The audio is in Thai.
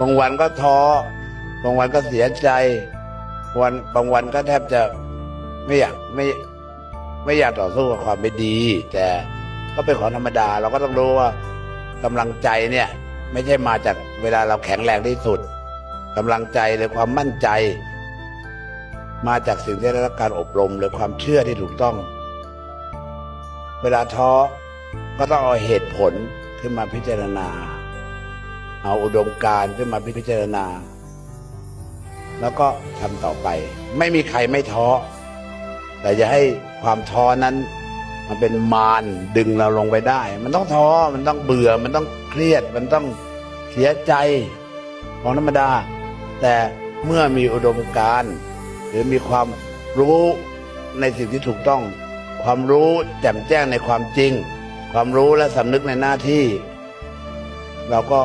บางวันก็ท้อบางวันก็เสียใจวันบางวันก็แทบจะไม่อยากไม่ไม่อยากต่อสู้กับความไม่ดี แต่ก็เป็นของธรรมดา เราก็ต้องรู้ว่ากำลังใจเนี่ย ไม่ใช่มาจากเวลาเราแข็งแรงที่สุดกำลังใจหรือความมั่นใจ มาจากสิ่งที่ได้รับการอบรมหรือความเชื่อที่ถูกต้อง เวลาท้อก็ต้องเอาเหตุผลขึ้นมาพิจารณา เอาอุดมการขึ้นมาพิจารณา แล้วก็ทำต่อไป ไม่มีใครไม่ท้อ แต่อย่าให้ความท้อนั้น มันเป็นมารดึงเราลงไปได้ มันต้องท้อมันต้องเบื่อ มันต้องเครียด มันต้องเสียใจของธรรมดา แต่เมื่อมีอุดมการ์หรือมีความรู้ในสิ่งที่ถูกต้อง ความรู้แจ่มแจ้งในความจริง ความรู้และสำนึกในหน้าที่ เราก็